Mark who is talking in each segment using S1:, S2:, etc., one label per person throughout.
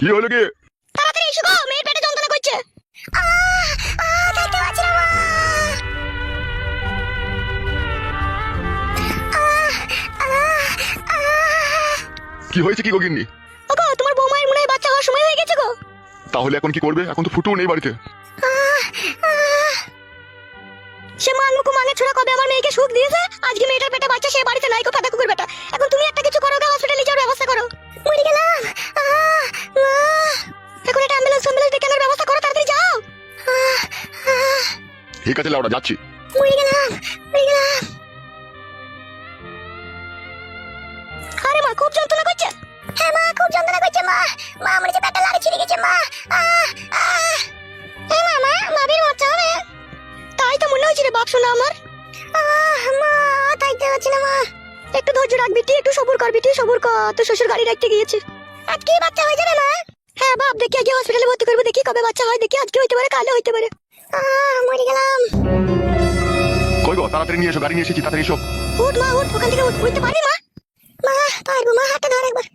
S1: কি
S2: হলো কি?
S1: তাড়াতাড়ি এসো গো মেয়ের পেটে যন্ত্রণা করছে।
S2: কি হয়েছে কি গগিন্নি
S1: ওগো তোমার বৌমায়ের মনে হয় বাচ্চা হওয়ার সময় হয়ে গেছে গো।
S2: তাহলে এখন কি করবে? এখন তো ফুটুও নেই বাড়িতে।
S1: সে মান মুকু মাঙে ছোড়া কবে আমার মেয়েকে সুখ দিয়েছে? আজকে মেয়েটার
S2: ঠিক আছে লাউডা যাচ্ছি।
S1: মরে গেলাম মরে গেলাম। আরে মা, খুব যন্ত্রণা করছে। হ্যাঁ মা, খুব যন্ত্রণা করছে মা। মা, আমার যে পেটে লাড়ি ছিঁড়ে গেছে, মা। আহ আহ এই মা মা মাবির বাচ্চা হবে তাই তো মনে হচ্ছে রে, বাপ শোনা আমার। আহ, মা তাইতে হচ্ছে না, মা। একটু ধৈর্য রাখ, বিটি, একটু সবুর কর, বিটি, সবুর কর। তোর শ্বশুর গাড়ি রাখতে গিয়েছে। আজকে বাচ্চা হয়ে যাবে, মা। হ্যাঁ বাপ, দেখি আগে হসপিটালে ভর্তি করব, দেখি কবে বাচ্চা হয়, দেখি আজকে হইতে পারে কালে হইতে পারে। মরে গেলাম।
S2: কই গো তাড়াতাড়ি নিয়ে এসো গাড়ি নিয়ে এসেছি তাড়াতাড়ি এসো।
S1: উঠ মা উঠ ওখান থেকে উঠ উঠতে পারবি মা? মা পারব মা হাতটা ধর একবার।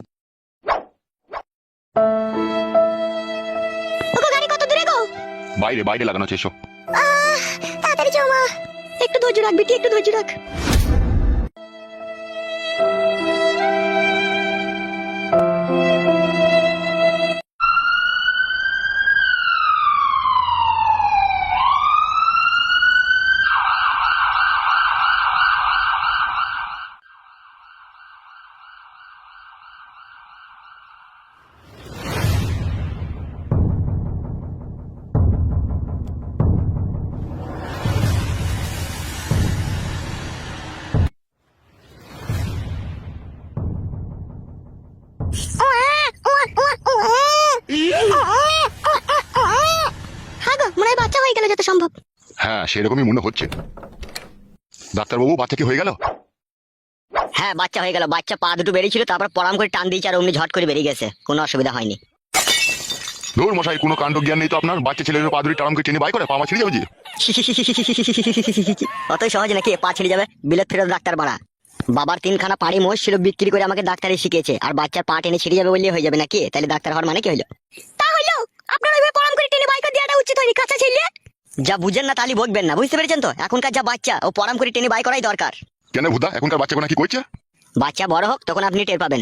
S1: ওগো গাড়ি কত দূরে গো?
S2: বাইরে বাইরে লাগানো আছে এসো।
S1: তাড়াতাড়ি চো মা। একটু ধৈর্য রাখ বিটি একটু ধৈর্য রাখ। যত সম্ভব।
S2: হ্যাঁ সেরকমই মনে হচ্ছে। ডাক্তারবাবু বাচ্চা কি হয়ে গেল?
S3: হ্যাঁ বাচ্চা হয়ে গেল। বাচ্চা পা দুটো বেরিয়েছিল তারপর পরাম করে টান দিয়েছে আর অমনি ঝট করে বেরিয়ে গেছে। কোনো অসুবিধা হয়নি।
S2: ধুর মশাই কোনো কাণ্ড জ্ঞান নেই তো আপনার? বাচ্চা ছেলের পাদুরি টারামকে টেনে বাই করে পামা ছিঁড়ে যাবে যে।
S3: অতই সহজ নাকি পা ছিঁড়ে যাবে? বিলেত ফেরত ডাক্তার বাড়া। বাবার তিনখানা পাড়ি মোষ ছিল বিক্রি করে আমাকে ডাক্তারি শিখিয়েছে। আর বাচ্চার পা টেনে ছিঁড়ে যাবে বললে হয়ে যাবে নাকি? তাহলে ডাক্তার হওয়ার মানে কি হলো
S1: তা হইল আপনার ওইভাবে পরাম করে টেনে বাইক দেওয়াটা উচিত হয়নি কাঁচা ছিলে
S3: যা বুঝেন না তাহলে বকবেন না বুঝতে পেরেছেন তো? এখনকার যা বাচ্চা ও পরাম করে টেনে বাই করাই দরকার।
S2: কেন ভুদা? এখনকার বাচ্চা কোনা কি করছে
S3: বাচ্চা বড় হোক তখন আপনি টের পাবেন।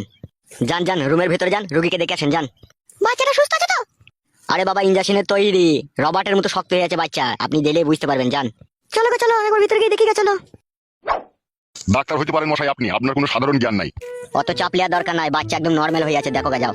S3: যান যান রুমের ভেতরে যান রুগীকে দেখে আসেন যান।
S1: বাচ্চাটা সুস্থ আছে তো?
S3: আরে বাবা ইঞ্জেকশনের তৈরি। রবার্টের মতো শক্ত হয়ে আছে বাচ্চা আপনি দিলে বুঝতে পারবেন যান।
S1: চলো গো চলো একবার ভিতরে গিয়ে দেখি গো চলো।
S2: ডাক্তার হতে পারেন মশাই আপনি। আপনার কোনো সাধারণ জ্ঞান নাই।
S3: অত চাপ নেওয়ার দরকার নাই বাচ্চা একদম নর্মাল হয়ে আছে দেখো গা যাও।